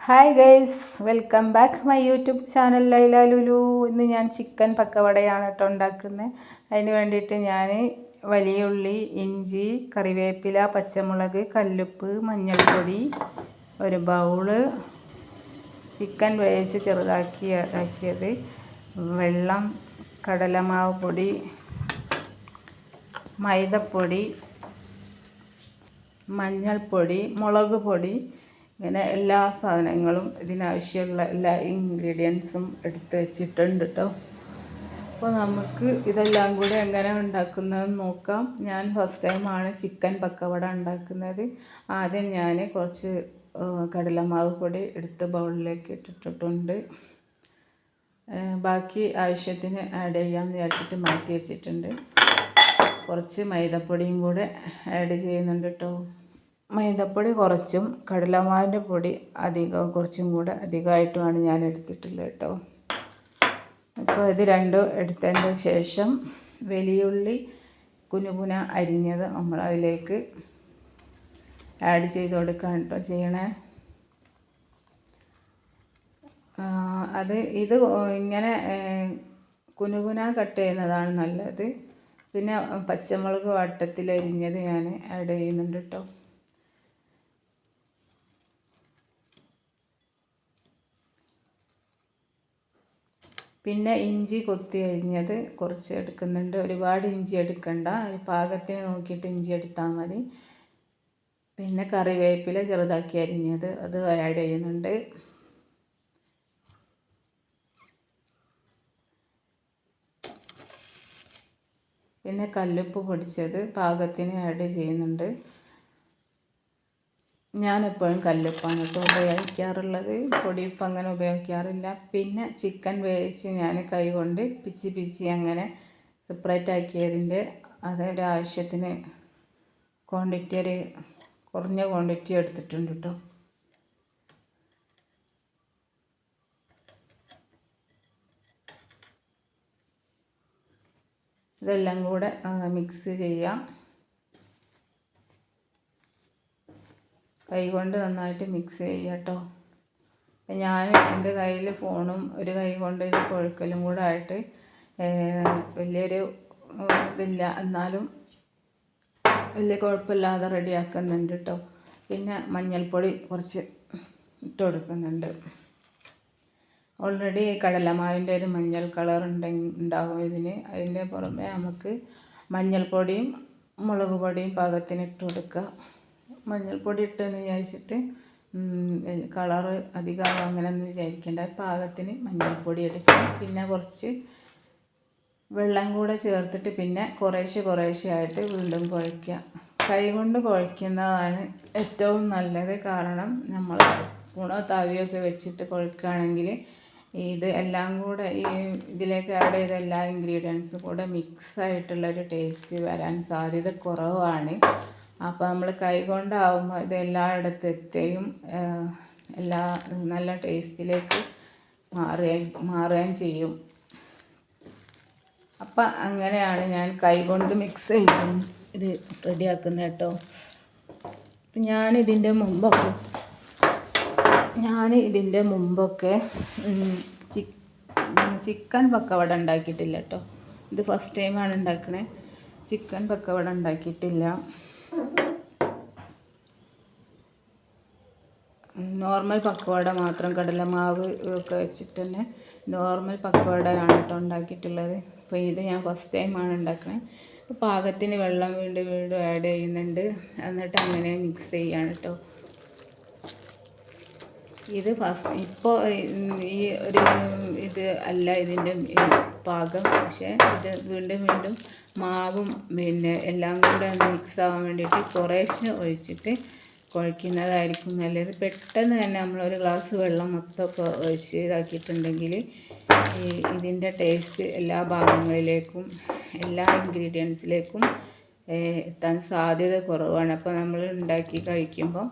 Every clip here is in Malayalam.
Hi guys welcome back my YouTube channel Laila Lulu ഇന്ന് ഞാൻ ചിക്കൻ പക്കവടയാണ് കേട്ടോ ഉണ്ടാക്കുന്നത് അതിന് വേണ്ടിയിട്ട് ഞാൻ വലിയ ഉള്ളി ഇഞ്ചി കറിവേപ്പില പച്ചമുളക് കല്ലുപ്പ് മഞ്ഞൾപ്പൊടി ഒരു ബൗൾ ചിക്കൻ വേവിച്ച് ചെറുതാക്കി ആക്കിയത് വെള്ളം കടലമാവ് പൊടി മൈദപ്പൊടി മഞ്ഞൾപ്പൊടി മുളക് പൊടി ഇങ്ങനെ എല്ലാ സാധനങ്ങളും ഇതിനാവശ്യമുള്ള എല്ലാ ഇൻഗ്രീഡിയൻസും എടുത്ത് വെച്ചിട്ടുണ്ട് കേട്ടോ അപ്പോൾ നമുക്ക് ഇതെല്ലാം കൂടി എങ്ങനെ ഉണ്ടാക്കുന്നതെന്ന് നോക്കാം. ഞാൻ ഫസ്റ്റ് ടൈമാണ് ചിക്കൻ പക്കവട ഉണ്ടാക്കുന്നത്. ആദ്യം ഞാൻ കുറച്ച് കടലമാവ് പൊടി എടുത്ത് ബൗളിലേക്ക് ഇട്ടിട്ടിട്ടുണ്ട്. ബാക്കി ആവശ്യത്തിന് ആഡ് ചെയ്യാമെന്ന് വിചാരിച്ചിട്ട് മാറ്റി വെച്ചിട്ടുണ്ട്. കുറച്ച് മൈദപ്പൊടിയും കൂടെ ആഡ് ചെയ്യുന്നുണ്ട് കേട്ടോ മൈദപ്പൊടി കുറച്ചും കടലമാവിന്റെ പൊടി അധികം കുറച്ചും കൂടെ അധികമായിട്ടുമാണ് ഞാൻ എടുത്തിട്ടുള്ളത് കേട്ടോ. അപ്പോൾ ഇത് രണ്ടും എടുത്തതിന് ശേഷം വലിയുള്ളി കുനുകുന അരിഞ്ഞത് നമ്മൾ അതിലേക്ക് ആഡ് ചെയ്ത് കൊടുക്കാൻ കേട്ടോ ചെയ്യണേ. അത് ഇത് ഇങ്ങനെ കുനുകുന കട്ട് ചെയ്യുന്നതാണ് നല്ലത്. പിന്നെ പച്ചമുളക് വട്ടത്തിൽ അരിഞ്ഞത് ഞാൻ ആഡ് ചെയ്യുന്നുണ്ട് കേട്ടോ. പിന്നെ ഇഞ്ചി കൊത്തി അരിഞ്ഞത് കുറച്ച് എടുക്കുന്നുണ്ട്. ഒരുപാട് ഇഞ്ചി എടുക്കണ്ട. പാകത്തിന് നോക്കിയിട്ട് ഇഞ്ചി എടുത്താൽ മതി. പിന്നെ കറിവേപ്പില ചെറുതാക്കി അരിഞ്ഞത്. അത് ആഡ് ചെയ്യുന്നുണ്ട്. പിന്നെ കല്ലുപ്പ് പൊടിച്ചത് പാകത്തിന് ആഡ് ചെയ്യുന്നുണ്ട്. ഞാനെപ്പോഴും കല്ലുപ്പാണ് കേട്ടോ ഉപയോഗിക്കാറുള്ളത്. പൊടിയുപ്പ് അങ്ങനെ ഉപയോഗിക്കാറില്ല. പിന്നെ ചിക്കൻ വേവിച്ച് ഞാൻ കൈ കൊണ്ട് പിച്ചി പിച്ചി അങ്ങനെ സെപ്പറേറ്റ് ആക്കിയതിന്റെ അതൊരു ആവശ്യത്തിന് ക്വാണ്ടിറ്റി ഒരു കുറഞ്ഞ ക്വാണ്ടിറ്റി എടുത്തിട്ടുണ്ട് കേട്ടോ. ഇതെല്ലാം കൂടെ മിക്സ് ചെയ്യാം. കൈകൊണ്ട് നന്നായിട്ട് മിക്സ് ചെയ്യുക കേട്ടോ ഞാൻ എന്റെ കയ്യിൽ ഫോണും ഒരു കൈ കൊണ്ട് ഇത് കൊഴുക്കലും കൂടെ ആയിട്ട് വലിയൊരു ഇതില്ല. എന്നാലും വലിയ കുഴപ്പമില്ലാതെ റെഡിയാക്കുന്നുണ്ട് കേട്ടോ പിന്നെ മഞ്ഞൾപ്പൊടി കുറച്ച് ഇട്ട് കൊടുക്കുന്നുണ്ട്. ഓൾറെഡി കടലമാവിന്റെ ഒരു മഞ്ഞൾ കളർ ഉണ്ടെങ്കിൽ ഉണ്ടാവും ഇതിന്. അതിന്റെ പുറമെ നമുക്ക് മഞ്ഞൾപ്പൊടിയും മുളക് പൊടിയും പാകത്തിന് ഇട്ട് കൊടുക്കുക മഞ്ഞൾപ്പൊടി ഇട്ടെന്ന് വിചാരിച്ചിട്ട് കളറ് അധികമാകും അങ്ങനെയൊന്നും വിചാരിക്കേണ്ട. പാകത്തിന് മഞ്ഞൾപ്പൊടി എടുക്കുക പിന്നെ കുറച്ച് വെള്ളം കൂടെ ചേർത്തിട്ട് പിന്നെ കുറേശ്ശെ കുറേശ്ശെ ആയിട്ട് വീണ്ടും കുഴയ്ക്കുക കൈ കൊണ്ട് കുഴയ്ക്കുന്നതാണ് ഏറ്റവും നല്ലത്. കാരണം നമ്മൾ സ്പൂണോ തവിയൊക്കെ വെച്ചിട്ട് കുഴക്കുകയാണെങ്കിൽ ഇത് എല്ലാം കൂടെ ഈ ഇതിലേക്ക് ആഡ് ചെയ്ത എല്ലാ ഇൻഗ്രീഡിയൻസും കൂടെ മിക്സ് ആയിട്ടുള്ളൊരു ടേസ്റ്റ് വരാൻ സാധ്യത കുറവാണ്. അപ്പോൾ നമ്മൾ കൈകൊണ്ടാവുമ്പോൾ ഇത് എല്ലായിടത്തും എത്തുകയും എല്ലാ നല്ല ടേസ്റ്റിലേക്ക് മാറുകയും മാറുകയും ചെയ്യും. അപ്പം അങ്ങനെയാണ് ഞാൻ കൈകൊണ്ട് മിക്സ് ചെയ്യും ഇത് റെഡിയാക്കുന്നത് കേട്ടോ. അപ്പം ഞാനിതിന്റെ മുമ്പൊക്കെ ഞാൻ ഇതിന്റെ മുമ്പൊക്കെ ചിക്കൻ പക്കവട ഉണ്ടാക്കിയിട്ടില്ല കേട്ടോ. ഇത് ഫസ്റ്റ് ടൈമാണ് ഉണ്ടാക്കണേ. ചിക്കൻ പക്കവട ഉണ്ടാക്കിയിട്ടില്ല. നോർമൽ പക്കവട മാത്രം കടലമാവ് ഒക്കെ വെച്ചിട്ട് തന്നെ നോർമൽ പക്കവടയാണ് കേട്ടോ ഉണ്ടാക്കിയിട്ടുള്ളത്. അപ്പോൾ ഇത് ഞാൻ ഫസ്റ്റ് ടൈമാണ് ഉണ്ടാക്കുന്നത് അപ്പോൾ പാകത്തിന് വെള്ളം വീണ്ടും വീണ്ടും ആഡ് ചെയ്യുന്നുണ്ട്. എന്നിട്ട് അങ്ങനെ മിക്സ് ചെയ്യാണ് കേട്ടോ. ഇത് ഫസ്റ്റ് ഇപ്പോൾ ഈ ഒരു ഇത് അല്ല ഇതിന്റെ പാകം. പക്ഷേ ഇത് വീണ്ടും വീണ്ടും മാവും പിന്നെ എല്ലാം കൂടെ ഒന്ന് മിക്സ് ആവാൻ വേണ്ടിയിട്ട് കുറേശ്ശെ ഒഴിച്ചിട്ട് കുഴയ്ക്കുന്നതായിരിക്കും നല്ലത്. പെട്ടെന്ന് തന്നെ നമ്മളൊരു ഗ്ലാസ് വെള്ളം മൊത്തമൊക്കെ ഒഴിച്ച് ഇതാക്കിയിട്ടുണ്ടെങ്കിൽ ഈ ഇതിന്റെ ടേസ്റ്റ് എല്ലാ ഭാഗങ്ങളിലേക്കും എല്ലാ ഇൻഗ്രീഡിയൻസിലേക്കും എത്താൻ സാധ്യത കുറവാണ്. അപ്പോൾ നമ്മൾ ഉണ്ടാക്കി കഴിക്കുമ്പോൾ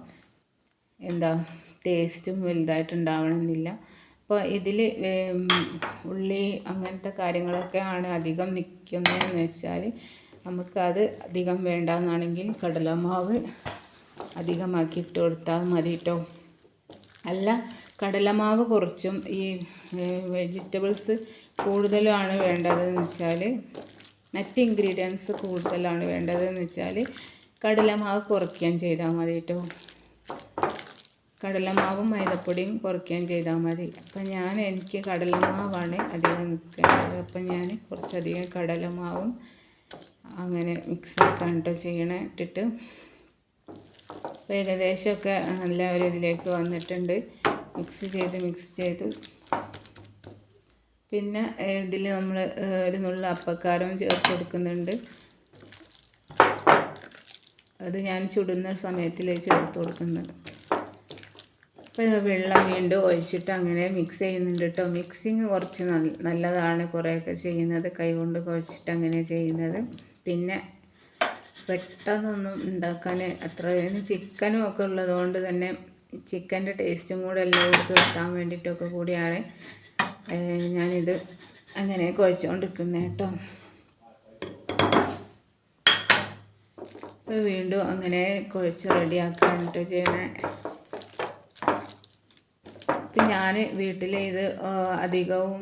എന്താ ടേസ്റ്റും വലുതായിട്ടുണ്ടാവണമെന്നില്ല. അപ്പോൾ ഇതിൽ ഉള്ളി അങ്ങനത്തെ കാര്യങ്ങളൊക്കെ ആണ് അധികം നിൽക്കുന്നതെന്ന് വെച്ചാൽ നമുക്കത് അധികം വേണ്ടെന്നാണെങ്കിൽ കടലമാവ് അധികമാക്കി ഇട്ട് കൊടുത്താൽ മതി കേട്ടോ അല്ല കടലമാവ് കുറച്ചും ഈ വെജിറ്റബിൾസ് കൂടുതലാണ് വേണ്ടതെന്ന് വെച്ചാൽ മറ്റ് ഇൻഗ്രീഡിയൻസ് കൂടുതലാണ് വേണ്ടതെന്ന് വെച്ചാൽ കടലമാവ് കുറയ്ക്കാൻ ചെയ്താൽ മതി കേട്ടോ കടലമാവും മൈദപ്പൊടിയും കുറയ്ക്കാൻ ചെയ്താൽ മതി. അപ്പം ഞാൻ എനിക്ക് കടലമാവാണ് അധികം നിൽക്കേണ്ടത്. അപ്പം ഞാൻ കുറച്ചധികം കടലമാവും അങ്ങനെ മിക്സ് ആക്കാൻ കേട്ടോ ചെയ്യണേ ഇട്ടിട്ട്. അപ്പോൾ ഏകദേശമൊക്കെ നല്ല ഒരു ഇതിലേക്ക് വന്നിട്ടുണ്ട്. മിക്സ് ചെയ്ത് മിക്സ് ചെയ്ത്. പിന്നെ ഇതിൽ നമ്മൾ ഒരു നുള്ള അപ്പക്കാരവും ചേർത്ത് കൊടുക്കുന്നുണ്ട്. അത് ഞാൻ ചുടുന്ന സമയത്തിൽ ചേർത്ത് കൊടുക്കുന്നത്. അപ്പോൾ വെള്ളം വീണ്ടും ഒഴിച്ചിട്ട് അങ്ങനെ മിക്സ് ചെയ്യുന്നുണ്ട് കേട്ടോ മിക്സിങ് കുറച്ച് നല്ലതാണ് കുറേയൊക്കെ ചെയ്യുന്നത്. കൈകൊണ്ട് കുഴച്ചിട്ട് അങ്ങനെ ചെയ്യുന്നത്. പിന്നെ പെട്ടെന്നൊന്നും ഉണ്ടാക്കാൻ അത്ര ചിക്കനും ഒക്കെ ഉള്ളതുകൊണ്ട് തന്നെ ചിക്കന്റെ ടേസ്റ്റും കൂടെ എല്ലാവർക്കും എത്താൻ വേണ്ടിയിട്ടൊക്കെ കൂടിയാണ്. ഞാനിത് അങ്ങനെ കുഴച്ചുകൊണ്ടിരിക്കുന്നത് കേട്ടോ. വീണ്ടും അങ്ങനെ കുഴച്ച് റെഡിയാക്കാൻ ചെയ്യണേ ഇപ്പം ഞാൻ വീട്ടിൽ ഇത് അധികവും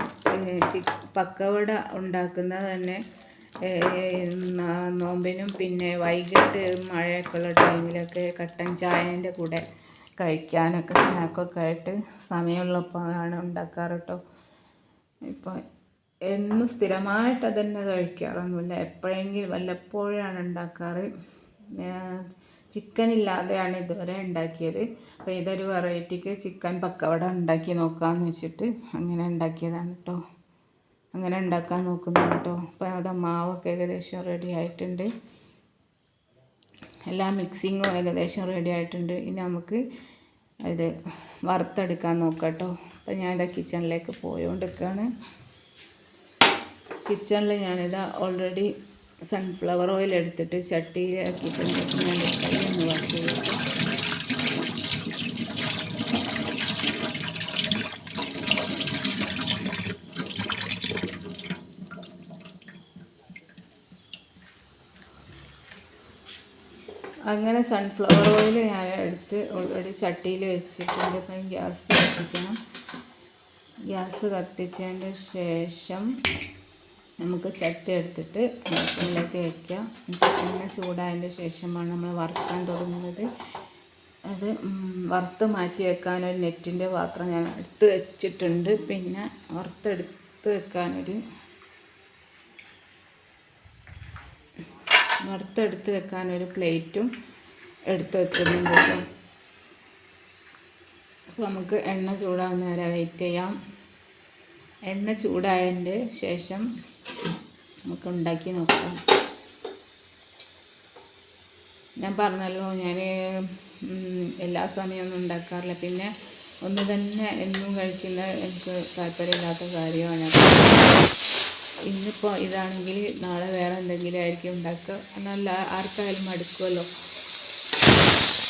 പക്കവട ഉണ്ടാക്കുന്നത് തന്നെ നോമ്പിനും പിന്നെ വൈകിട്ട് മഴയൊക്കെയുള്ള ടൈമിലൊക്കെ കട്ടൻ ചായന്റെ കൂടെ കഴിക്കാനൊക്കെ സ്നാക്കൊക്കെ ആയിട്ട് സമയമുള്ളപ്പോഴാണ് ഉണ്ടാക്കാറ് കേട്ടോ ഇപ്പോൾ എന്നും സ്ഥിരമായിട്ട് അതന്നെ കഴിക്കാറൊന്നുമില്ല. എപ്പോഴെങ്കിലും വല്ലപ്പോഴാണ് ഉണ്ടാക്കാറ്. ചിക്കൻ ഇല്ലാതെയാണ് ഇതുവരെ ഉണ്ടാക്കിയത്. അപ്പോൾ ഇതൊരു വെറൈറ്റിക്ക് ചിക്കൻ പക്കവട ഉണ്ടാക്കി നോക്കാമെന്ന് വെച്ചിട്ട് അങ്ങനെ ഉണ്ടാക്കിയതാണ് കേട്ടോ അങ്ങനെ ഉണ്ടാക്കാൻ നോക്കുന്നു കേട്ടോ. അപ്പോൾ അത് മാവൊക്കെ ഏകദേശം റെഡി ആയിട്ടുണ്ട്. എല്ലാ മിക്സിങ്ങും ഏകദേശം റെഡി ആയിട്ടുണ്ട്. ഇനി നമുക്ക് ഇത് വറുത്തെടുക്കാൻ നോക്കാം കേട്ടോ. അപ്പോൾ ഞാനിതാ കിച്ചണിലേക്ക് പോയോണ്ടിരിക്കുകയാണ് കിച്ചണിൽ ഞാനിതാ ഓൾറെഡി സൺഫ്ലവർ ഓയിൽ എടുത്തിട്ട് ചട്ടിയിലാക്കിയിട്ടുണ്ട്. ഞാൻ കൈ ഒന്ന് അങ്ങനെ സൺഫ്ലവർ ഓയിൽ ഞാൻ എടുത്ത് ഓൾറെഡി ചട്ടിയിൽ വെച്ചിട്ടുണ്ട്. അപ്പം ഗ്യാസ് കത്തിക്കണം. ഗ്യാസ് കത്തിച്ചതിന്റെ ശേഷം നമുക്ക് ചട്ടി എടുത്തിട്ട് അടുപ്പിലേക്ക് വയ്ക്കാം എണ്ണ ചൂടായതിന്റെ ശേഷമാണ് നമ്മൾ വറുക്കാൻ തുടങ്ങുന്നത്. അത് വറുത്ത് മാറ്റി വെക്കാൻ ഒരു നെറ്റിന്റെ പാത്രം ഞാൻ എടുത്ത് വെച്ചിട്ടുണ്ട്. പിന്നെ വറുത്തെടുത്ത് വെക്കാനൊരു വറുത്തെടുത്ത് വെക്കാൻ ഒരു പ്ലേറ്റും എടുത്ത് വെക്കുന്നുണ്ട് കേട്ടോ. അപ്പോൾ നമുക്ക് എണ്ണ ചൂടാകുന്ന വരെ വെയിറ്റ് ചെയ്യാം. എണ്ണ ചൂടായതിന്റെ ശേഷം നമുക്ക് ഉണ്ടാക്കി നോക്കാം. ഞാൻ പറഞ്ഞല്ലോ ഞാൻ എല്ലാ സമയമൊന്നും ഉണ്ടാക്കാറില്ല. പിന്നെ ഒന്ന് തന്നെ എന്നും കഴിക്കുന്ന എനിക്ക് താല്പര്യമില്ലാത്ത കാര്യമാണ്. ഇന്നിപ്പോൾ ഇതാണെങ്കിൽ നാളെ വേറെ എന്തെങ്കിലും ആയിരിക്കും ഉണ്ടാക്കുക. നല്ല ആർക്കായാലും മടുക്കുമല്ലോ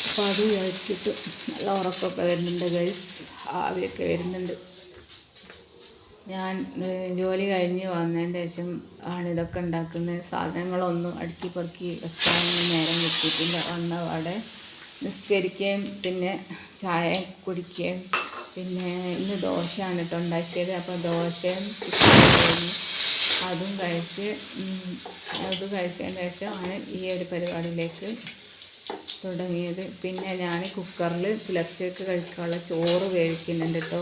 അപ്പോൾ അത് കഴിച്ചിട്ട് നല്ല ഉറക്കമൊക്കെ വരുന്നുണ്ട് കഴി ആവിയൊക്കെ വരുന്നുണ്ട്. ഞാൻ ജോലി കഴിഞ്ഞ് വന്നതിന് ശേഷം ആണ് ഇതൊക്കെ ഉണ്ടാക്കുന്നത് സാധനങ്ങളൊന്നും അടുക്കി പെറുക്കി വെക്കാനൊന്നും നേരം കിട്ടിയിട്ടില്ല. വന്ന അവിടെ നിസ്കരിക്കുകയും പിന്നെ ചായ കുടിക്കുകയും പിന്നെ ഇന്ന് ദോശയാണ് കേട്ടോ അപ്പോൾ ദോശയും അതും കഴിച്ച് അത് കഴിച്ചതിന് ശേഷമാണ് ഈ ഒരു പരിപാടിയിലേക്ക് തുടങ്ങിയത്. പിന്നെ ഞാൻ കുക്കറിൽ പുലർച്ചയ്ക്ക് കഴിക്കാനുള്ള ചോറ് വേവിക്കുന്നുണ്ട് കേട്ടോ.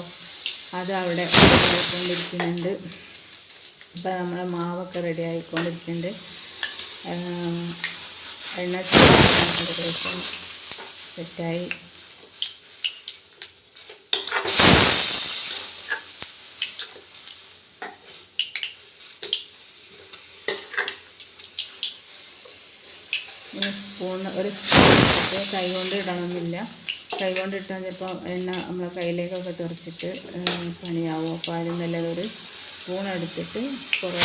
അത് അവിടെ ആയിക്കൊണ്ടിരിക്കുന്നുണ്ട് ഇപ്പം നമ്മളെ മാവൊക്കെ റെഡി ആയിക്കൊണ്ടിരിക്കുന്നുണ്ട്. എണ്ണ സെറ്റായി സ്പൂൺ ഒരു കൈ കൊണ്ട് ഇടണമെന്നില്ല. കൈ കൊണ്ട് ഇട്ടാൽ ചിലപ്പോൾ എണ്ണ നമ്മളെ കയ്യിലേക്കൊക്കെ തെറിച്ചിട്ട് പണിയാവും? അപ്പോൾ ആദ്യം നല്ലതൊരു സ്പൂൺ എടുത്തിട്ട് കുറേ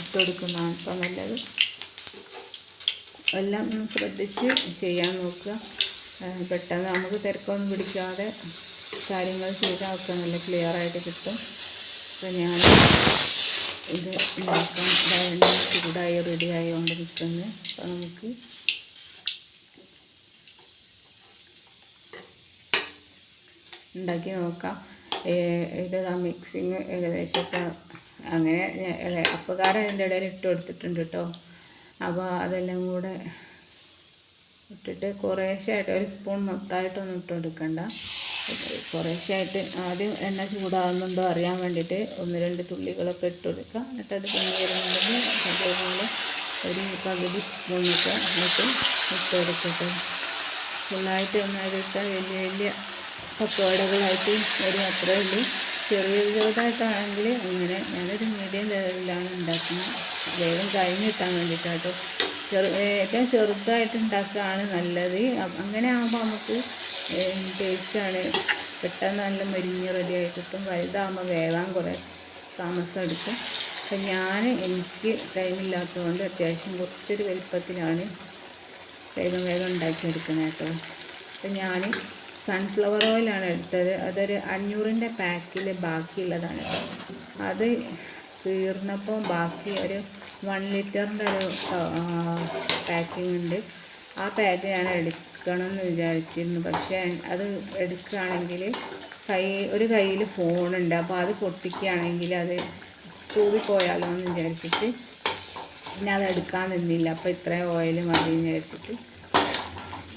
ഇട്ട് കൊടുക്കുന്നതാണ് ഇപ്പം നല്ലത്. എല്ലാം ശ്രദ്ധിച്ച് ചെയ്യാൻ നോക്കുക. പെട്ടെന്ന് നമുക്ക് തിരക്കൊന്നും പിടിക്കാതെ കാര്യങ്ങൾ ചെയ്താൽ ഒക്കെ നല്ല ക്ലിയറായിട്ട് കിട്ടും. അപ്പോൾ ഞാൻ ഇത് ഉണ്ടാക്കാം എണ്ണ ചൂടായി റെഡി ആയിക്കൊണ്ടിരിക്കുന്നത് അപ്പോൾ നമുക്ക് ഉണ്ടാക്കി നോക്കാം. ഇത് മിക്സിങ് ഏകദേശമൊക്കെ അങ്ങനെ അപ്പക്കാരം അതിന്റെ ഇടയിൽ ഇട്ട് കൊടുത്തിട്ടുണ്ട് കേട്ടോ അപ്പോൾ അതെല്ലാം കൂടെ ഇട്ടിട്ട് കുറേശ്ശായിട്ട് ഒരു സ്പൂൺ മൊത്തമായിട്ടൊന്നും ഇട്ട് കൊടുക്കണ്ട. കുറേശ്ശായിട്ട് ആദ്യം എണ്ണ ചൂടാകുന്നുണ്ടോ അറിയാൻ വേണ്ടിയിട്ട് ഒന്ന് രണ്ട് തുള്ളികളൊക്കെ ഇട്ട് കൊടുക്കുക എന്നിട്ട് അത് പൊങ്ങി വരുന്നുണ്ടെങ്കിൽ അതേപോലെ ഒരു പകുതി സ്പൂണൊക്കെ എന്നിട്ട് ഇട്ട് കൊടുക്കട്ടെ ഫുള്ളായിട്ട് ഒന്നായിട്ട് ഇട്ടാൽ വലിയ വലിയ പക്കോടകളായിട്ട് വരും. അത്രേ ഉള്ളൂ. ചെറിയ ചെറുതായിട്ടാണെങ്കിൽ അങ്ങനെ ഞാനൊരു മീഡിയം ലെവലിലാണ് ഉണ്ടാക്കുന്നത്. വേഗം കഴിഞ്ഞ് കിട്ടാൻ വേണ്ടിയിട്ടാട്ടോ. ചെറു ഏറ്റവും ചെറുതായിട്ട് ഉണ്ടാക്കുകയാണ് നല്ലത്. അങ്ങനെ ആകുമ്പോൾ നമുക്ക് ടേസ്റ്റാണ് പെട്ടെന്ന് നല്ല മരിഞ്ഞ് റെഡിയായി കിട്ടും. വലുതാകുമ്പോൾ വേവാൻ കുറേ താമസം എടുക്കും. അപ്പം ഞാൻ എനിക്ക് ടൈമില്ലാത്തതുകൊണ്ട് അത്യാവശ്യം കുറച്ചൊരു വലിപ്പത്തിലാണ് വേഗം വേഗം ഉണ്ടാക്കിയെടുക്കുന്നത് കേട്ടോ. അപ്പം ഞാൻ സൺഫ്ലവർ ഓയിലാണ് എടുത്തത്. അതൊരു അഞ്ഞൂറിന്റെ പാക്കിൽ ബാക്കിയുള്ളതാണ് അത് തീർന്നപ്പോൾ ബാക്കി ഒരു വൺ ലിറ്ററിന്റെ ഒരു പാക്കിംഗ് ഉണ്ട്. ആ പാക്ക് ഞാൻ എടുക്കണം എന്ന് വിചാരിച്ചിരുന്നു. പക്ഷേ അത് എടുക്കുകയാണെങ്കിൽ കൈ ഒരു കയ്യിൽ ഫോണുണ്ട് അപ്പോൾ അത് പൊട്ടിക്കുകയാണെങ്കിൽ അത് കൂടിപ്പോയാലോ എന്ന് വിചാരിച്ചിട്ട് പിന്നെ അത് എടുക്കാൻ നിന്നില്ല. അപ്പോൾ ഇത്രയും ഓയിൽ മതി എന്ന് വിചാരിച്ചിട്ട്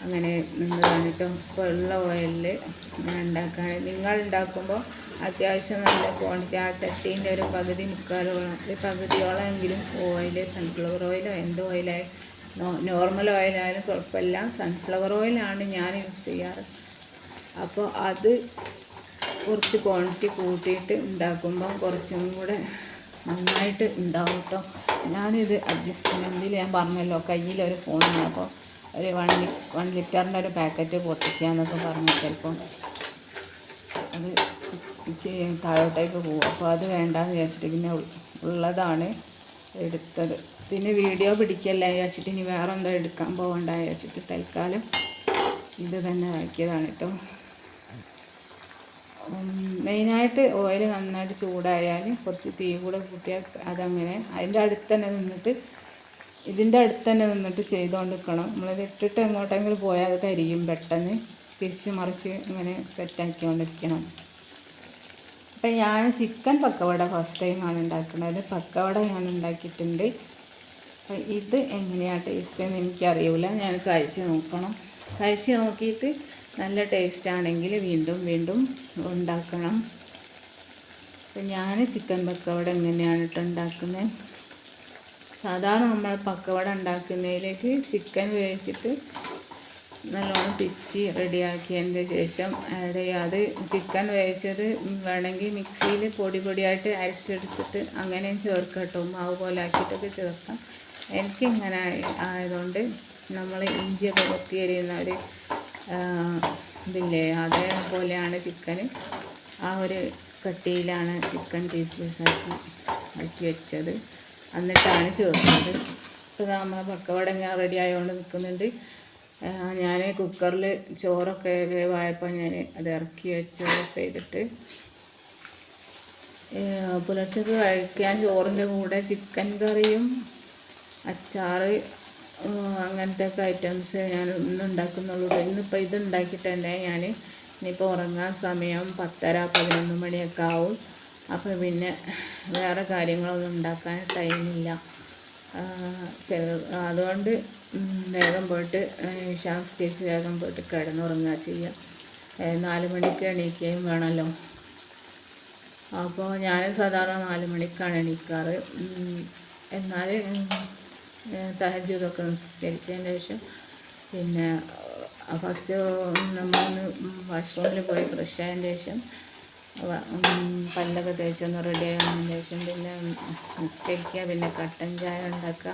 അങ്ങനെ നിന്ന് കഴിഞ്ഞിട്ട് ഇപ്പോൾ ഉള്ള ഓയിലിൽ ഞാൻ ഉണ്ടാക്കുകയാണെങ്കിൽ നിങ്ങൾ ഉണ്ടാക്കുമ്പോൾ അത്യാവശ്യം നല്ല ക്വാണ്ടിറ്റി ആ ചട്ടീന്റെ ഒരു പകുതി മുക്കാലോളം ഒരു പകുതിയോളമെങ്കിലും ഓയിൽ സൺഫ്ലവർ ഓയിലോ എന്ത് ഓയിലായി നോർമൽ ഓയിലായാലും കുഴപ്പമില്ല. സൺഫ്ലവർ ഓയിലാണ് ഞാൻ യൂസ് ചെയ്യാറ്. അപ്പോൾ അത് കുറച്ച് ക്വാണ്ടിറ്റി കൂട്ടിയിട്ട് ഉണ്ടാക്കുമ്പം കുറച്ചും കൂടെ നന്നായിട്ട് ഉണ്ടാവും കേട്ടോ ഞാനിത് അഡ്ജസ്റ്റ്മെന്റിൽ ഞാൻ പറഞ്ഞല്ലോ കയ്യിലൊരു ഫോൺ അപ്പോൾ ഒരു വൺ വൺ ലിറ്ററിന്റെ ഒരു പാക്കറ്റ് പൊട്ടിക്കുക എന്നൊക്കെ പറഞ്ഞു ചിലപ്പം അത് ഇച്ചിരി താഴോട്ടേക്ക് പോകും അപ്പോൾ അത് വേണ്ടാന്ന് വിചാരിച്ചിട്ട് പിന്നെ ഉള്ളതാണ് എടുത്തത്. പിന്നെ വീഡിയോ പിടിക്കല്ല വിചാരിച്ചിട്ട് ഇനി വേറെ എന്തോ എടുക്കാൻ പോകണ്ട വിചാരിച്ചിട്ട് തൽക്കാലം ഇത് തന്നെ ആക്കിയതാണ് കേട്ടോ. മെയിനായിട്ട് ഓയിൽ നന്നായിട്ട് ചൂടായാൽ കുറച്ച് തീ കൂടെ കൂട്ടിയാൽ അതങ്ങനെ അതിന്റെ അടുത്ത് തന്നെ നിന്നിട്ട് ഇതിന്റെ അടുത്ത് തന്നെ നിന്നിട്ട് ചെയ്തുകൊണ്ട് നിൽക്കണം നമ്മളിത് ഇട്ടിട്ട് എങ്ങോട്ടെങ്കിലും പോയാൽ അത് കരിയും പെട്ടെന്ന് തിരിച്ച് മറിച്ച് ഇങ്ങനെ സെറ്റാക്കിക്കൊണ്ടിരിക്കണം. അപ്പം ഞാൻ ചിക്കൻ പക്കവട ഫസ്റ്റ് ടൈമാണ് ഉണ്ടാക്കുന്നത്. പക്കവട ഞാൻ ഉണ്ടാക്കിയിട്ടുണ്ട്. അപ്പം ഇത് എങ്ങനെയാണ് ടേസ്റ്റ് എന്ന് എനിക്കറിയില്ല ഞാൻ കഴിച്ച് നോക്കണം. കഴിച്ച് നോക്കിയിട്ട് നല്ല ടേസ്റ്റ് ആണെങ്കിൽ വീണ്ടും വീണ്ടും ഉണ്ടാക്കണം. അപ്പം ഞാൻ ചിക്കൻ പക്കവട എങ്ങനെയാണ് ഉണ്ടാക്കുന്നത് സാധാരണ നമ്മൾ പക്കവട ഉണ്ടാക്കുന്നതിലേക്ക് ചിക്കൻ വേവിച്ചിട്ട് നല്ലോണം പിച്ചി റെഡിയാക്കിയതിന്റെ ശേഷം ആഡ് ചെയ്യാതെ ചിക്കൻ വേവിച്ചത് വേണമെങ്കിൽ മിക്സിയിൽ പൊടി പൊടിയായിട്ട് അരച്ചെടുത്തിട്ട് അങ്ങനെയും ചേർക്കാം കേട്ടോ മാവ് പോലെ ആക്കിയിട്ടൊക്കെ ചേർക്കാം. എനിക്കിങ്ങനെ ആയതുകൊണ്ട് നമ്മൾ ഇഞ്ചിയൊക്കെ കൊത്തി എരിയുന്ന ഒരു ഇതില്ലേ അതേപോലെയാണ് ചിക്കൻ ആ ഒരു കട്ടിയിലാണ് ചിക്കൻ പീസ് പീസാക്കി ആക്കി വെച്ചത്. എന്നിട്ടാണ് ചേർക്കുന്നത് ഇപ്പോൾ നമ്മൾ പക്കവടങ്ങ റെഡി ആയതുകൊണ്ട് നിൽക്കുന്നുണ്ട്. ഞാൻ കുക്കറിൽ ചോറൊക്കെ വേവായപ്പോൾ ഞാൻ അത് ഇറക്കി വെച്ച് ചെയ്തിട്ട് പുലർച്ചക്ക് കഴിക്കാൻ ചോറിന്റെ കൂടെ ചിക്കൻ കറിയും അച്ചാറ് അങ്ങനത്തെ ഒക്കെ ഐറ്റംസ് ഞാൻ ഇന്ന് ഉണ്ടാക്കുന്നുള്ളൂ. ഇന്നിപ്പോൾ ഇത് ഉണ്ടാക്കിയിട്ടുണ്ട് ഞാൻ ഇനിയിപ്പോൾ ഉറങ്ങാൻ സമയം പത്തര പതിനൊന്ന് മണിയൊക്കെ ആവും. അപ്പോൾ പിന്നെ വേറെ കാര്യങ്ങളൊന്നും ഉണ്ടാക്കാൻ ടൈമില്ല അതുകൊണ്ട് വേഗം പോയിട്ട് ശാസ്ത്രിച്ച് വേഗം പോയിട്ട് കിടന്നുറങ്ങുക ചെയ്യുക നാല് മണിക്ക് എണീക്കുകയും വേണമല്ലോ. അപ്പോൾ ഞാൻ സാധാരണ നാല് മണിക്കാണ് എണീക്കാറ്. എന്നാൽ തഹജുദൊക്കെ നിസ്കരിച്ചതിന് ശേഷം പിന്നെ ഫസ്റ്റ് നമ്മളൊന്ന് വാഷ്റൂമിൽ പോയി ഫ്രഷ് ആയതിന് ശേഷം പല്ലൊക്കെ തേച്ചൊന്ന് റെഡി ആയതിന് ശേഷം പിന്നെ നിസ്കരിക്കുക പിന്നെ കട്ടൻ ചായ ഉണ്ടാക്കുക.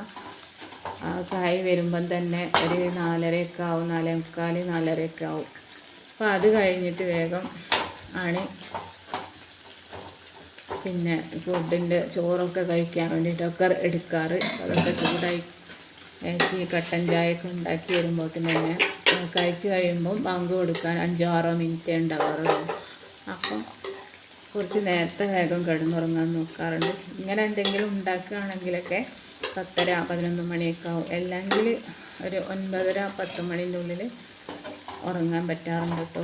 ആ കായ് വരുമ്പം തന്നെ ഒരു നാലരയൊക്കെ ആവും നാലേ മുക്കാൽ നാലരയൊക്കെ ആവും. അപ്പോൾ അത് കഴിഞ്ഞിട്ട് വേഗം ആണ് പിന്നെ ഫുഡിന്റെ ചോറൊക്കെ കഴിക്കാൻ വേണ്ടിയിട്ടൊക്കെ എടുക്കാറ്. അതൊക്കെ ചൂടായി ഏച്ചി കട്ടൻ ചായയൊക്കെ ഉണ്ടാക്കി വരുമ്പോൾ തന്നെ കഴിച്ച് കഴിയുമ്പം ബാങ്ക് കൊടുക്കാൻ അഞ്ചോ ആറോ മിനിറ്റേ ഉണ്ടാവാറുള്ളൂ. അപ്പം കുറച്ച് നേരത്തെ വേഗം കിടന്നുറങ്ങാൻ നോക്കാറുണ്ട്. ഇങ്ങനെ എന്തെങ്കിലും ഉണ്ടാക്കുകയാണെങ്കിലൊക്കെ പത്തര പതിനൊന്ന് മണിയൊക്കെ ആവും. അല്ലെങ്കിൽ ഒരു ഒൻപതര പത്ത് മണിന്റെ ഉള്ളിൽ ഉറങ്ങാൻ പറ്റാറുണ്ട് കേട്ടോ.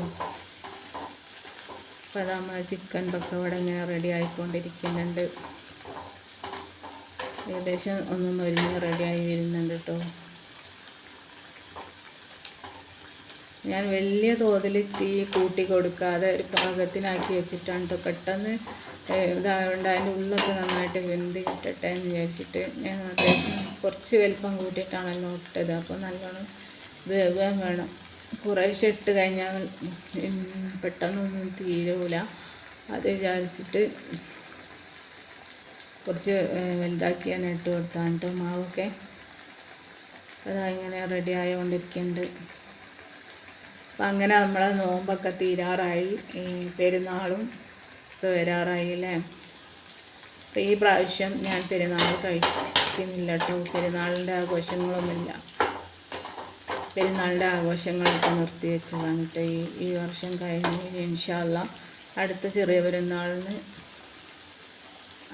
അപ്പോൾ അത് നമ്മൾ ചിക്കൻ പക്കവട ഇങ്ങനെ റെഡി ആയിക്കൊണ്ടിരിക്കുന്നുണ്ട്. ഏകദേശം ഒന്നും ഒരുങ്ങി റെഡിയായി വരുന്നുണ്ട് കേട്ടോ. ഞാൻ വലിയ തോതിൽ തീ കൂട്ടി കൊടുക്കാതെ ഒരു പാകത്തിനാക്കി വെച്ചിട്ടാണ് കേട്ടോ. പെട്ടെന്ന് ഇതായതുകൊണ്ട് അതിന്റെ ഉള്ളൊക്കെ നന്നായിട്ട് വെന്ത് കിട്ടട്ടെ എന്ന് വിചാരിച്ചിട്ട് ഞാൻ അത്യാവശ്യം കുറച്ച് വലിപ്പം കൂട്ടിയിട്ടാണല്ലോ ഇട്ടത്. അപ്പോൾ നല്ലോണം വേവാൻ വേണം. കുറേശ്ശെ ഇട്ട് കഴിഞ്ഞാൽ പെട്ടെന്നൊന്നും തീരൂല. അത് വിചാരിച്ചിട്ട് കുറച്ച് വലുതാക്കിയാണ് ഇട്ട് കൊടുത്താണ് കേട്ടോ മാവൊക്കെ അതാ ഇങ്ങനെ റെഡി ആയിക്കൊണ്ടിരിക്കുന്നുണ്ട് അപ്പം അങ്ങനെ നമ്മളെ നോമ്പൊക്കെ തീരാറായി. പെരുന്നാളും ഒക്കെ വരാറായി അല്ലേ അപ്പം ഈ പ്രാവശ്യം ഞാൻ പെരുന്നാൾ കഴിക്കുന്നില്ല കേട്ടോ പെരുന്നാളിന്റെ ആഘോഷങ്ങളൊന്നുമില്ല. പെരുന്നാളിന്റെ ആഘോഷങ്ങളൊക്കെ നിർത്തി വെച്ചതാണ് കേട്ടോ ഈ ഈ വർഷം കഴിഞ്ഞ് ഇൻഷാല്ല അടുത്ത ചെറിയ പെരുന്നാളിന്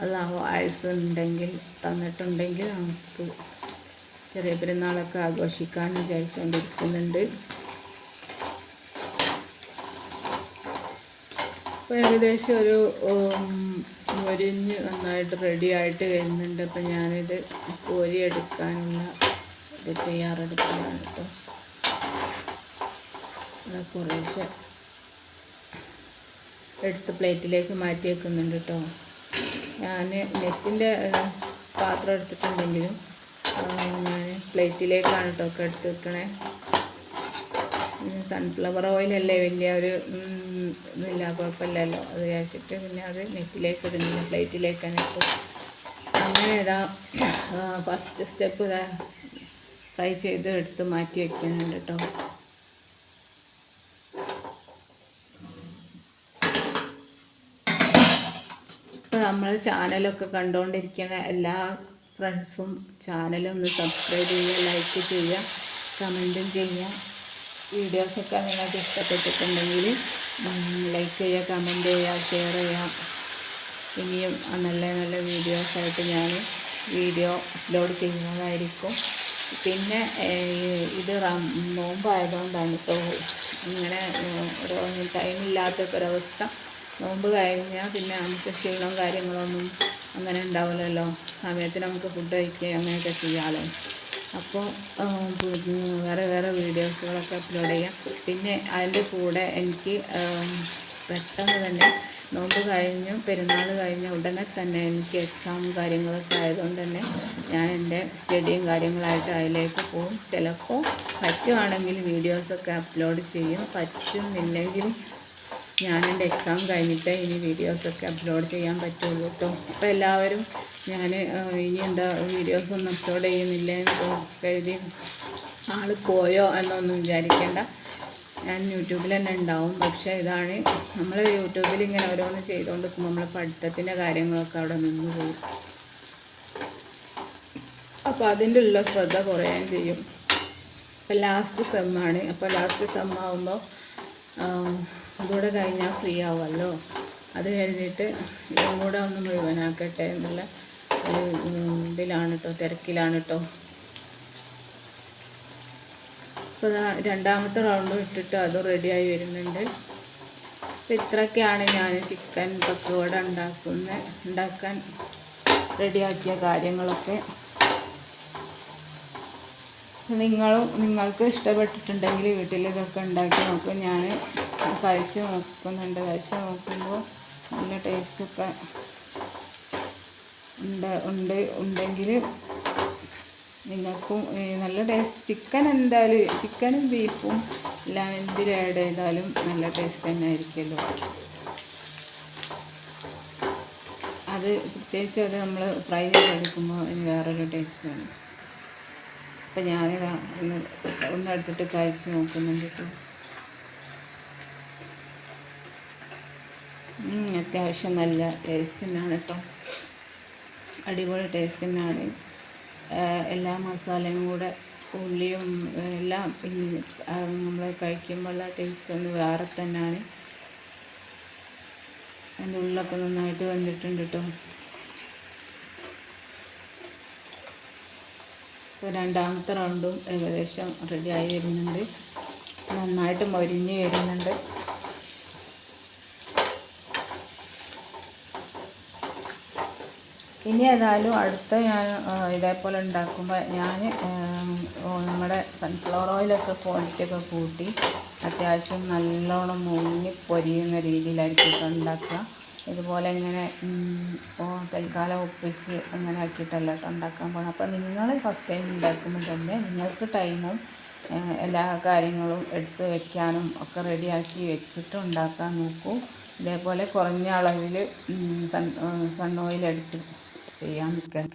അള്ളാഹു ആയുസ് ഉണ്ടെങ്കിൽ തന്നിട്ടുണ്ടെങ്കിൽ നമുക്ക് ചെറിയ പെരുന്നാളൊക്കെ ആഘോഷിക്കാൻ വിചാരിച്ചുകൊണ്ടിരിക്കുന്നുണ്ട് അപ്പോൾ ഏകദേശം ഒരു മൊരിഞ്ഞ് നന്നായിട്ട് റെഡി ആയിട്ട് വരുന്നുണ്ട്. അപ്പം ഞാനിത് കോരി എടുക്കാനുള്ള ഇത് തയ്യാറെടുക്കലാണ് കേട്ടോ കുറേശ്ശെ എടുത്ത് പ്ലേറ്റിലേക്ക് മാറ്റി വെക്കുന്നുണ്ട് കേട്ടോ ഞാൻ നെറ്റിന്റെ പാത്രം എടുത്തിട്ടുണ്ടെങ്കിലും ഞാൻ പ്ലേറ്റിലേക്കാണ് കേട്ടോ ഒക്കെ എടുത്ത് വെക്കണേ. സൺഫ്ലവർ ഓയിലല്ലേ വലിയ ഒരു ഇല്ല കുഴപ്പമില്ലല്ലോ. അത് കഴിച്ചിട്ട് പിന്നെ അത് നെറ്റിലേക്ക് ഇടുന്നില്ല പ്ലേറ്റിലേക്ക് ഇട്ടു. അങ്ങനെ ഇതാ ഫസ്റ്റ് സ്റ്റെപ്പ് ഇതാ ഫ്രൈ ചെയ്ത് എടുത്ത് മാറ്റി വയ്ക്കുന്നുണ്ട് കേട്ടോ ഇപ്പോൾ നമ്മൾ ചാനലൊക്കെ കണ്ടുകൊണ്ടിരിക്കുന്ന എല്ലാ ഫ്രണ്ട്സും ചാനലൊന്ന് സബ്സ്ക്രൈബ് ചെയ്യുക ലൈക്ക് ചെയ്യുക കമന്റും ചെയ്യുക. വീഡിയോസൊക്കെ നിങ്ങൾക്ക് ഇഷ്ടപ്പെട്ടിട്ടുണ്ടെങ്കിൽ ലൈക്ക് ചെയ്യുക കമന്റ് ചെയ്യുക ഷെയർ ചെയ്യുക. ഇനിയും നല്ല നല്ല വീഡിയോസായിട്ട് ഞാൻ വീഡിയോ അപ്ലോഡ് ചെയ്യുന്നതായിരിക്കും. പിന്നെ ഇത് നോമ്പായതുകൊണ്ടാണ് ഇപ്പോൾ ഇങ്ങനെ ഒരു ടൈമില്ലാത്തൊരവസ്ഥ നോമ്പ് കഴിഞ്ഞാൽ പിന്നെ നമുക്ക് ക്ഷീണവും കാര്യങ്ങളൊന്നും അങ്ങനെ ഉണ്ടാവില്ലല്ലോ. സമയത്ത് നമുക്ക് ഫുഡ് കഴിക്കുകയും അങ്ങനെയൊക്കെ ചെയ്യാമല്ലോ അപ്പോൾ വേറെ വേറെ വീഡിയോസുകളൊക്കെ അപ്ലോഡ് ചെയ്യാം. പിന്നെ അതിന്റെ കൂടെ എനിക്ക് പെട്ടെന്ന് തന്നെ നോമ്പ് കഴിഞ്ഞു പെരുന്നാൾ കഴിഞ്ഞ ഉടനെ തന്നെ എനിക്ക് എക്സാം കാര്യങ്ങളൊക്കെ ആയതുകൊണ്ട് തന്നെ ഞാൻ എന്റെ സ്റ്റഡിയും കാര്യങ്ങളായിട്ട് അതിലേക്ക് പോകും. ചിലപ്പോൾ പറ്റുവാണെങ്കിൽ വീഡിയോസൊക്കെ അപ്ലോഡ് ചെയ്യും. പറ്റുന്നില്ലെങ്കിലും ഞാൻ എന്റെ എക്സാം കഴിഞ്ഞിട്ട് ഇനി വീഡിയോസൊക്കെ അപ്ലോഡ് ചെയ്യാൻ പറ്റുള്ളൂ കേട്ടോ അപ്പോൾ എല്ലാവരും ഞാൻ ഇനി എന്താ വീഡിയോസൊന്നും അപ്ലോഡ് ചെയ്യുന്നില്ല എന്ന് കരുതി ആൾ പോയോ എന്നൊന്നും വിചാരിക്കേണ്ട. ഞാൻ യൂട്യൂബിൽ തന്നെ ഉണ്ടാവും. പക്ഷേ ഇതാണ് നമ്മൾ യൂട്യൂബിൽ ഇങ്ങനെ ഓരോന്ന് ചെയ്തുകൊണ്ട് നിൽക്കുമ്പോൾ നമ്മളെ പഠിത്തത്തിന്റെ കാര്യങ്ങളൊക്കെ അവിടെ നിന്ന് പോകും അപ്പോൾ അതിന്റെ ഉള്ള ശ്രദ്ധ കുറയാൻ ചെയ്യും. അപ്പോൾ ലാസ്റ്റ് സെമ്മാണ് അപ്പോൾ ലാസ്റ്റ് സെമ്മാവുമ്പോൾ അതുകൂടെ കഴിഞ്ഞാൽ ഫ്രീ ആവുമല്ലോ അത് കഴിഞ്ഞിട്ട് ഇതും കൂടെ ഒന്ന് മുഴുവനാക്കട്ടെ എന്നുള്ള ഇതിലാണ് കേട്ടോ തിരക്കിലാണ് കേട്ടോ ഇപ്പോൾ രണ്ടാമത്തെ റൗണ്ട് ഇട്ടിട്ട് അത് റെഡിയായി വരുന്നുണ്ട്. അപ്പോൾ ഇത്രയൊക്കെയാണ് ഞാൻ ചിക്കൻ പക്കോട ഉണ്ടാക്കുന്ന ഉണ്ടാക്കാൻ റെഡിയാക്കിയ കാര്യങ്ങളൊക്കെ. നിങ്ങളും നിങ്ങൾക്ക് ഇഷ്ടപ്പെട്ടിട്ടുണ്ടെങ്കിൽ വീട്ടിൽ ഇതൊക്കെ ഉണ്ടാക്കി നോക്കും. ഞാൻ കഴിച്ച് നോക്കുന്നുണ്ട്. കഴിച്ച് നോക്കുമ്പോൾ നല്ല ടേസ്റ്റൊക്കെ ഉണ്ട് ഉണ്ട് ഉണ്ടെങ്കിൽ നിങ്ങൾക്കും നല്ല ടേസ്റ്റ് ചിക്കൻ എന്തായാലും ചിക്കനും ബീഫും എല്ലാം എന്തിൽ ആഡ് ചെയ്താലും നല്ല ടേസ്റ്റ് തന്നെ ആയിരിക്കുമല്ലോ. അത് പ്രത്യേകിച്ച് അത് നമ്മൾ ഫ്രൈ ചെയ്തെടുക്കുമ്പോൾ അതിന് വേറൊരു ടേസ്റ്റാണ് അപ്പം ഞാനിതാ ഒന്ന് ഒന്ന് എടുത്തിട്ട് കഴിച്ച് നോക്കുന്നുണ്ട് കേട്ടോ. അത്യാവശ്യം നല്ല ടേസ്റ്റ് തന്നെയാണ് കേട്ടോ. അടിപൊളി ടേസ്റ്റ് തന്നെയാണ് എല്ലാ മസാലയും കൂടെ ഉള്ളിയും എല്ലാം നമ്മൾ കഴിക്കുമ്പോഴുള്ള ടേസ്റ്റ് ഒന്ന് വേറെ തന്നെയാണ് അതിന്റെ ഉള്ളൊക്കെ നന്നായിട്ട് വന്നിട്ടുണ്ട് കേട്ടോ. ഇപ്പോൾ രണ്ടാമത്തെ റൗണ്ടും ഏകദേശം ആയി വരുന്നുണ്ട്. നന്നായിട്ട് മൊരിഞ്ഞ് വരുന്നുണ്ട്. ഇനി ഏതായാലും അടുത്ത ഞാൻ ഇതേപോലെ ഉണ്ടാക്കുമ്പോൾ ഞാൻ നമ്മുടെ സൺഫ്ലവർ ഓയിലൊക്കെ ക്വാളിറ്റി ഒക്കെ കൂട്ടി അത്യാവശ്യം നല്ലോണം മുങ്ങി പൊരിയുന്ന രീതിയിലായിരിക്കും ഉണ്ടാക്കുക. ഇതുപോലെ ഇങ്ങനെ തൽക്കാലം ഒപ്പിച്ച് അങ്ങനെ ആക്കിയിട്ടല്ല ഉണ്ടാക്കാൻ പോകണം അപ്പോൾ നിങ്ങൾ ഫസ്റ്റ് ടൈം ഉണ്ടാക്കുമ്പോൾ തന്നെ നിങ്ങൾക്ക് ടൈമും എല്ലാ കാര്യങ്ങളും എടുത്ത് വെക്കാനും ഒക്കെ റെഡിയാക്കി വെച്ചിട്ട് ഉണ്ടാക്കാൻ നോക്കൂ. ഇതേപോലെ കുറഞ്ഞ അളവിൽ സൺ സൺ ഓയിൽ എടുത്ത് ചെയ്യാൻ നിൽക്കണം